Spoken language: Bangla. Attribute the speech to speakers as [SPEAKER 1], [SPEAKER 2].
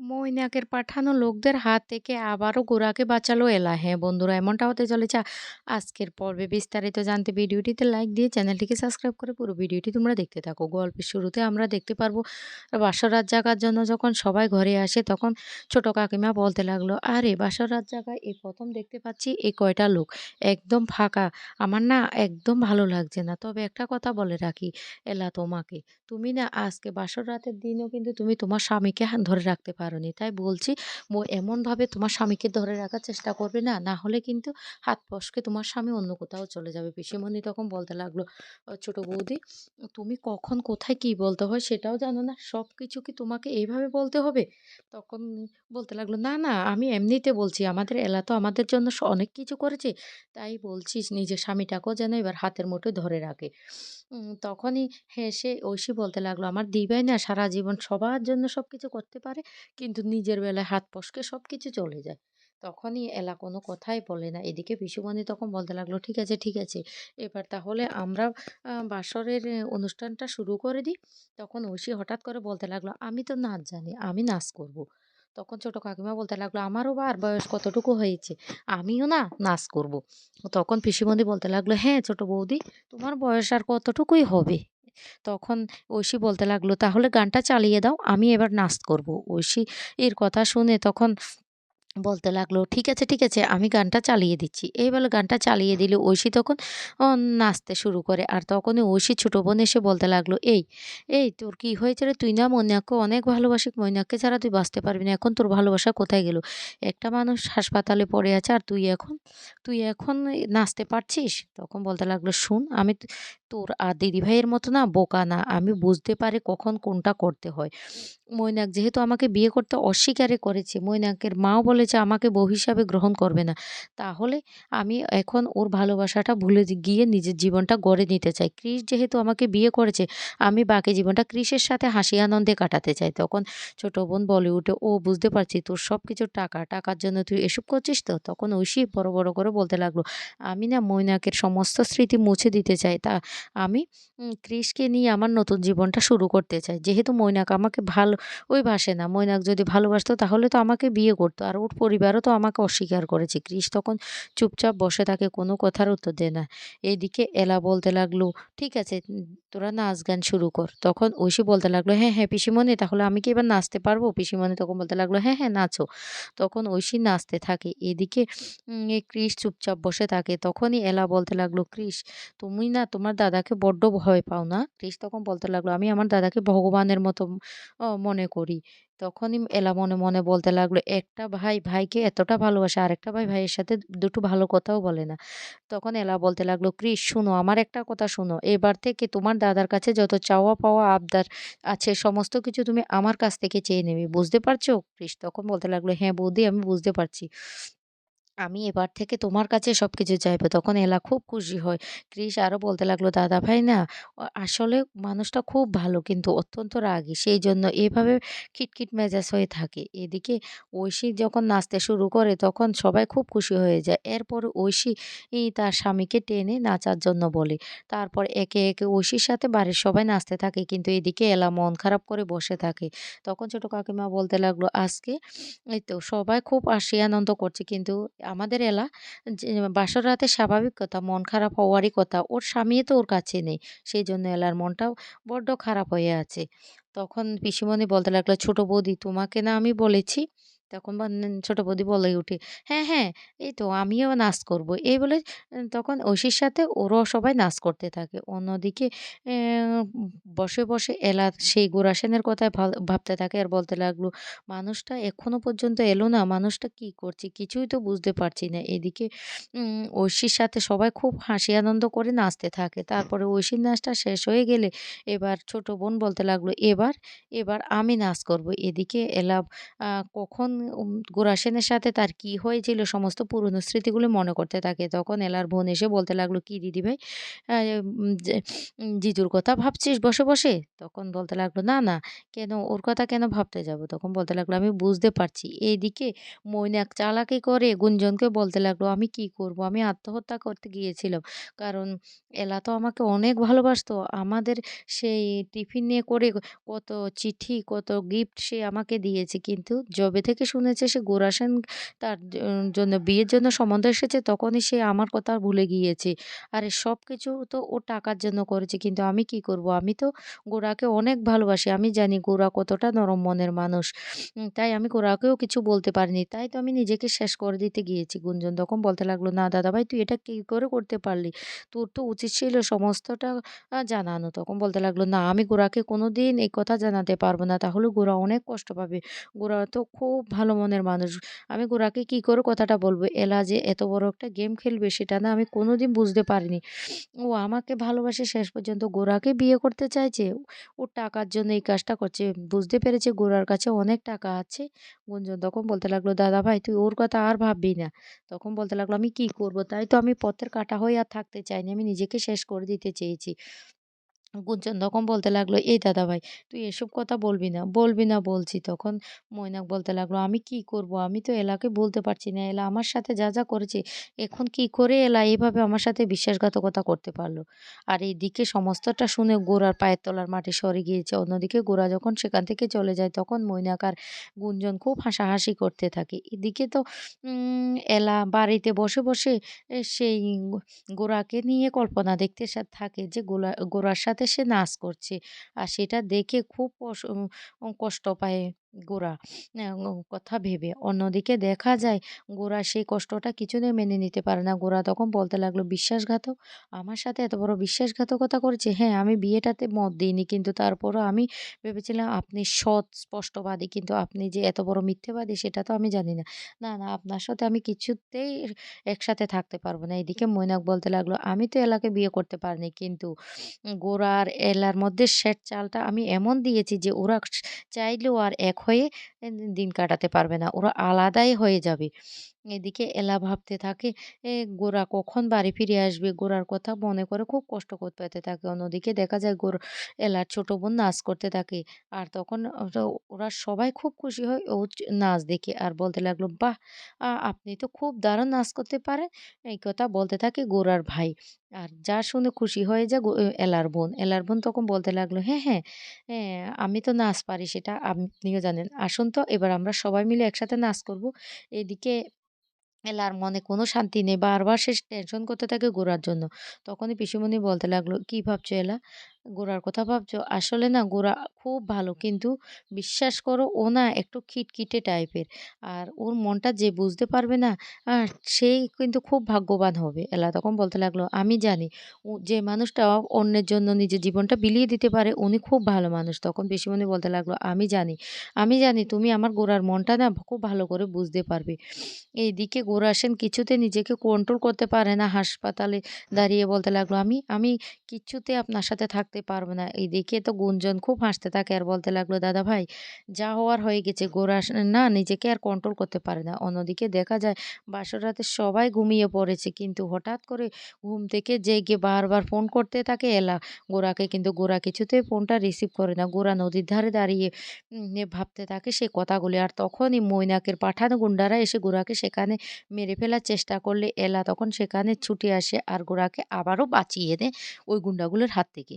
[SPEAKER 1] মৈনাকের পাঠানো লোকদের হাত থেকে আবারও গোড়াকে বাঁচালো এলা। হ্যাঁ বন্ধুরা, এমনটা হতে চলেছে আজকের পর্বে। বিস্তারিত জানতে ভিডিওটিতে লাইক দিয়ে চ্যানেলটিকে সাবস্ক্রাইব করে পুরো ভিডিওটি তোমরা দেখতে থাকো। গল্পের শুরুতে আমরা দেখতে পারব বাসরাত জাগার জন্য যখন সবাই ঘরে আসে তখন ছোট কাকিমা বলতে লাগল, আরে বাসরাত জাগায় এই প্রথম দেখতে পাচ্ছি এই কয়টা লোক একদম ফাঁকা। আমার না একদম ভালো লাগছে না। তবে একটা কথা বলে রাখি এলা তোমাকে, তুমি না আজকে বাসর রাতের দিনও কিন্তু তুমি তোমার স্বামীকে ধরে রাখতে পারো পারোনি তাই বলছি এমনভাবে তোমার স্বামীকে ধরে রাখার চেষ্টা করবে না। না হলে কিন্তু হাত ফসকে তোমার স্বামী অন্য কোথাও চলে যাবে। পিসিমণি তখন বলতে লাগল ছোট বৌদি, তুমি কখন, কোথায়, কি বলতে হয় সেটাও জানো না। সব কিছু কি তোমাকে এইভাবে বলতে হবে? তখন বলতে লাগল, না না, আমি এমনিতে বলছি। আমাদের এলা তো আমাদের জন্য অনেক কিছু করেছে। তাই বলছিস নিজের স্বামীটাকেও যেন এবার হাতের মুঠোয় ধরে রাখে। তখনই হেসে ঐশী বলতে লাগল, আমার দিবাই না সারা জীবন সবার জন্য সব কিছু করতে পারে, কিন্তু নিজের বেলায় হাত ফসকে সব কিছু চলে যায়। তখনই এলা কোনো কথাই বলে না। এদিকে পিসুমণি তখন বলতে লাগল, ঠিক আছে ঠিক আছে, এবার তাহলে আমরা বাসরের অনুষ্ঠানটা শুরু করে দিই। তখন ঐশী হঠাৎ করে বলতে লাগল, আমি তো নাচ জানি, আমি নাচ করব। তখন ছোট কাকিমা বলতে লাগল, আমারও বা আর বয়স কতটুকু হয়েছে? আমিও না নাচ করব। তখন পিসিমণি বলতে লাগল হ্যাঁ ছোট বৌদি, তোমার বয়স আর কতটুকুই হবে? তখন ঐশী বলতে লাগল, তাহলে গানটা চালিয়ে দাও, আমি এবার নাচ করব। ঐশী এর কথা শুনে তখন বলতে লাগল ঠিক আছে ঠিক আছে আমি গানটা চালিয়ে দিচ্ছি। এই বলে গানটা চালিয়ে দিলে ঐশী তখন নাচতে শুরু করে। আর তখনই ঐশী ছোটো বোন এসে বলতে লাগল এই এই তোর কি হয়েছে রে? তুই না মৈনাককে অনেক ভালোবাসি মৈনাককে ছাড়া তুই বাঁচতে পারবি না। এখন তোর ভালোবাসা কোথায় গেল? একটা মানুষ হাসপাতালে পড়ে আছে আর তুই এখন তুই এখন নাচতে পারছিস? তখন বলতে লাগল শুন আমি তোর আর দিদিভাইয়ের মতো না বোকা না। আমি বুঝতে পারে কখন কোনটা করতে হয়। মৈনাক যেহেতু আমাকে বিয়ে করতে অস্বীকারে করেছে, মৈনাকের মাও বলেছে আমাকে বউ হিসাবে গ্রহণ করবে না। তাহলে আমি এখন ওর ভালোবাসাটা ভুলে গিয়ে নিজের জীবনটা গড়ে নিতে চাই। ক্রিস যেহেতু আমাকে বিয়ে করেছে, আমি বাকি জীবনটা ক্রিসের সাথে হাসি আনন্দে কাটাতে চাই। তখন ছোট বোন বলিউডে, ও বুঝতে পারছি তোর সব কিছু টাকা, টাকার জন্য তুই এসব করছিস তো? তখন ঐশী বড় বড় করে বলতে লাগল, আমি না মৈনাকের সমস্ত স্মৃতি মুছে দিতে চাই। তা আমি ক্রিসকে নিয়ে আমার নতুন জীবনটা শুরু করতে চাই। যেহেতু মৈনাক আমাকে ভালো, ওই ভাসে না। মৈনাক যদি ভালোবাসতো তাহলে তো আমাকে বিয়ে করতো। আর ওর পরিবারও তো আমাকে অস্বীকার করেছে। ক্রিস তখন চুপচাপ বসে থাকে, কোনো কথার উত্তর দেয় না। এদিকে এলা বলতে লাগল, ঠিক আছে তোরা নাচ গান শুরু কর। তখন ঐশী বলতে লাগল হ্যাঁ হ্যাঁ পিসিমণি, তাহলে আমি কি এবার নাচতে পারব? পিসিমণি তখন বলতে লাগল হ্যাঁ হ্যাঁ নাচো। তখন ঐশী নাচতে থাকে। এদিকে ক্রিস চুপচাপ বসে থাকে। তখনই এলা বলতে লাগল ক্রিস তুমি না তোমার দাদাকে বড্ড ভয় পাও না? ক্রিস তখন বলতে লাগল, আমি আমার দাদাকে ভগবানের মতো মনে করি। তখনই এলা মনে মনে বলতে লাগল, একটা ভাই ভাইকে এতটা ভালোবাসে, আরেকটা ভাই ভাইয়ের সাথে দুটো ভালো কথাও বলে না। তখন এলা বলতে লাগল ক্রিস শুনো, আমার একটা কথা শুনো। এবার থেকে তোমার দাদার কাছে যত চাওয়া পাওয়া, আবদার আছে, সমস্ত কিছু তুমি আমার কাছ থেকে চেয়ে নেবে, বুঝতে পারছ? ক্রিস তখন বলতে লাগল হ্যাঁ বৌদি, আমি বুঝতে পারছি। আমি এবার থেকে তোমার কাছে সব কিছু চাইব। তখন এলা খুব খুশি হয়। ক্রিস আরও বলতে লাগল, দাদা ভাই না আসলে মানুষটা খুব ভালো কিন্তু অত্যন্ত রাগী। সেই জন্য এভাবে খিটখিট মেজাজ হয়ে থাকে। এদিকে ঐশী যখন নাচতে শুরু করে, তখন সবাই খুব খুশি হয়ে যায়। এরপর ঐশী তার স্বামীকে টেনে নাচার জন্য বলে। তারপর একে একে ঐশীর সাথে বাড়ির সবাই নাচতে থাকে, কিন্তু এদিকে এলা মন খারাপ করে বসে থাকে। তখন ছোট কাকিমা বলতে লাগল, আজকে এই তো সবাই খুব হাসি আনন্দ করছে, কিন্তু আমাদের এলা বাসর রাতে স্বাভাবিক কথা, মন খারাপ হওয়ারই কথা, ওর স্বামী তো ওর কাছে নেই। সেই জন্য এলার মনটাও বড্ড খারাপ হয়ে আছে। তখন পিসিমণি বলতে লাগল, ছোটো বৌদি, তোমাকে না আমি বলেছি তখন ছোট বৌদি বলে উঠে হ্যাঁ হ্যাঁ এই তো আমিও নাচ করব। এই বলে তখন ঐশীর সাথে ওরাও সবাই নাচ করতে থাকে। অন্যদিকে বসে বসে এলা সেই গোরাসেনের কথায় ভাবতে থাকে আর বলতে লাগল মানুষটা এখনও পর্যন্ত এলো না মানুষটা কি করছে? কিছুই তো বুঝতে পারছি না। এদিকে ঐশীর সাথে সবাই খুব হাসি আনন্দ করে নাচতে থাকে। তারপরে ঐশীর নাচটা শেষ হয়ে গেলে এবার ছোট বোন বলতে লাগল এবার এবার আমি নাচ করব। এদিকে এলা কখন উম গোরা সেনের সাথে তার কি হয়েছিল সমস্ত পুরনো স্মৃতিগুলো মনে করতে থাকে। তখন এলার বোন এসে বলতে লাগল, "কি যে উম জিজুর কথা ভাবছিস বসে, বসে?" তখন বলতে লাগল, "না, না কেন ওর কথা কেন ভাবতে যাব?" তখন বলতে লাগল, "আমি বুঝতে পারছি।" এইদিকে মৈনাক চালাকি করে গুঞ্জনকে বলতে লাগল, "আমি কি করব? আমি আত্মহত্যা করতে গিয়েছিলাম। কারণ এলা তো আমাকে অনেক ভালোবাসতো। আমাদের সেই টিফিন নিয়ে করে কত চিঠি, কত গিফট সে আমাকে দিয়েছে। কিন্তু যবে থেকে শুনেছে সে গোরা সেন তার জন্য বিয়ের জন্য সম্বন্ধ এসেছে তখনই সে আমার কথা ভুলে গিয়েছে। আর সবকিছু তো ও টাকার জন্য করেছে। কিন্তু আমি কি করব? আমি তো গোরাকে অনেক ভালোবাসি। আমি জানি গোরা কতটা নরম মনের মানুষ। তাই আমি গোরাকেও কিছু বলতে পারিনি। তাই তো আমি নিজেকে শেষ করে দিতে গিয়েছি।" গুঞ্জন তখন বলতে লাগল, "না দাদাভাই তুই এটা কি করে করতে পারলি? তোর তো উচিত ছিল সমস্তটা জানানো।" তখন বলতে লাগল, "না আমি গোরাকে কোনোদিন এই কথা জানাতে পারব না। তাহলে গোরা অনেক কষ্ট পাবে। গোরা তো খুব ভালো মনের মানুষ। আমি গোরাকে কি করে কথাটা বলব এলা যে এত বড় একটা গেম খেলবে সেটা না আমি কোনোদিন বুঝতে পারিনি। ও আমাকে ভালোবাসে শেষ পর্যন্ত গোরাকে বিয়ে করতে চাইছে। ও টাকার জন্য এই কাজটা করছে। বুঝতে পেরেছে গোরার কাছে অনেক টাকা আছে।" গুঞ্জন তখন বলতে লাগল, দাদা ভাই তুই ওর কথা আর ভাববি না।" তখন বলতে লাগল, "আমি কি করব? তাই তো আমি পথের কাটা হয়ে আর থাকতে চাইনি। আমি নিজেকে শেষ করে দিতে চেয়েছি।" গুঞ্জন তখন বলতে লাগল, "এই দাদাভাই তুই এসব কথা বলবি না।" "বলবি না বলছি।" তখন মৈনাক বলতে লাগল, "আমি কি করব? আমি তো এলাকে বলতে পারছি না। এলা আমার সাথে যা, যা করেছে এখন কি করে এলা এভাবে আমার সাথে বিশ্বাসঘাতকতা করতে পারল আর এইদিকে সমস্তটা শুনে গোরার পায়ের তলার মাটি সরে গিয়েছে। অন্যদিকে গোরা যখন সেখান থেকে চলে যায় তখন মৈনাক আর গুঞ্জন খুব হাসাহাসি করতে থাকে। এদিকে তো এলা বাড়িতে বসে, বসে সেই গোরাকে নিয়ে কল্পনা দেখতে থাকে যে গোলা গোরার সাথে সে নাচ করছে। আর সেটা দেখে খুব কষ্ট পায় গোরা কথা ভেবে। অন্যদিকে দেখা যায় গোরা সেই কষ্টটা কিছুতেই মেনে নিতে পারে না। গোরা তখন বলতে লাগল, "বিশ্বাসঘাতক? আমার সাথে এত বড় বিশ্বাসঘাতকতা করেছে? হ্যাঁ, আমি বিয়েটাতে মত দিইনি। কিন্তু তারপরও আমি ভেবেছিলাম আপনি সৎ, স্পষ্টবাদী। কিন্তু আপনি যে এত বড় মিথ্যেবাদী সেটা তো আমি জানি না। না, না আপনার সাথে আমি কিছুতেই একসাথে থাকতে পারব না।" এদিকে মৈনাক বলতে লাগল, "আমি তো এলাকে বিয়ে করতে পারিনি। কিন্তু গোরা আর এলার মধ্যে শেষ চালটা আমি এমন দিয়েছি যে ওরা চাইলেও আর এক হয়ে দিন কাটাতে পারবে না। ওরা আলাদাই হয়ে যাবে।" এদিকে এলা ভাবতে থাকে এ গোরা কখন বাড়ি ফিরে আসবে? গোরার কথা মনে করে খুব কষ্ট করতে পেতে থাকে। অন্যদিকে দেখা যায় গোর এলার ছোট বোন নাচ করতে থাকে। আর তখন ওরা সবাই খুব খুশি হয় ও নাচ দেখে। আর বলতে লাগল, "বাহ! আপনি তো খুব দারুণ নাচ করতে পারেন।" এই কথা বলতে থাকে গোরার ভাই। আর যা শুনে খুশি হয়ে যায় এলার বোন। এলার বোন তখন বলতে লাগল, "হ্যাঁ, হ্যাঁ, হ্যাঁ, আমি তো নাচ পারি সেটা আপনিও জানেন। আসুন তো এবার আমরা সবাই মিলে একসাথে নাচ করব।" এদিকে এলার মনে কোনো শান্তি নেই। বারবার সে টেনশন করতে থাকে গোরার জন্য। তখনই পিসিমণি বলতে লাগল, "কি ভাবছ এলা? গোরার কথা ভাবছ? আসলে না গোরা খুব ভালো। কিন্তু বিশ্বাস করো ও না একটু খিটখিটে টাইপের। আর ওর মনটা যে বুঝতে পারবে না আ সেই কিন্তু খুব ভাগ্যবান হবে।" এলা তখন বলতে লাগল, "আমি জানি ও যে মানুষটা অন্যের জন্য নিজের জীবনটা বিলিয়ে দিতে পারে উনি খুব ভালো মানুষ।" তখন পিসিমণি বলতে লাগল, "আমি জানি, আমি জানি তুমি আমার গোরার মনটা না খুব ভালো করে বুঝতে পারবে।" এইদিকে গোরা সেন কিছুতে নিজেকে কন্ট্রোল করতে পারে না। হাসপাতালে দাঁড়িয়ে বলতে লাগল, "আমি আমি কিচ্ছুতে আপনার সাথে থাকতে পারব না।" এইদিকে তো গুঞ্জন খুব হাসতে থাকে আর বলতে লাগল, "দাদাভাই যা হওয়ার হয়ে গেছে।" গোরা না নিজেকে আর কন্ট্রোল করতে পারে না। অন্যদিকে দেখা যায় বাসর রাতে সবাই ঘুমিয়ে পড়েছে। কিন্তু হঠাৎ করে ঘুম থেকে জেগে বারবার ফোন করতে থাকে এলা গোরাকে। কিন্তু গোরা কিছুতেই ফোনটা রিসিভ করে না। গোরা নদীর ধারে দাঁড়িয়ে ভাবতে থাকে সেই কথাগুলি। আর তখনই মৈনাকের পাঠানো গুন্ডারা এসে গোরাকে সেখানে মেরে ফেলার চেষ্টা করলে এলা তখন সেখানে ছুটে আসে আর গোরাকে আবারও বাঁচিয়ে দেয় ওই গুন্ডাগুলোর হাত থেকে।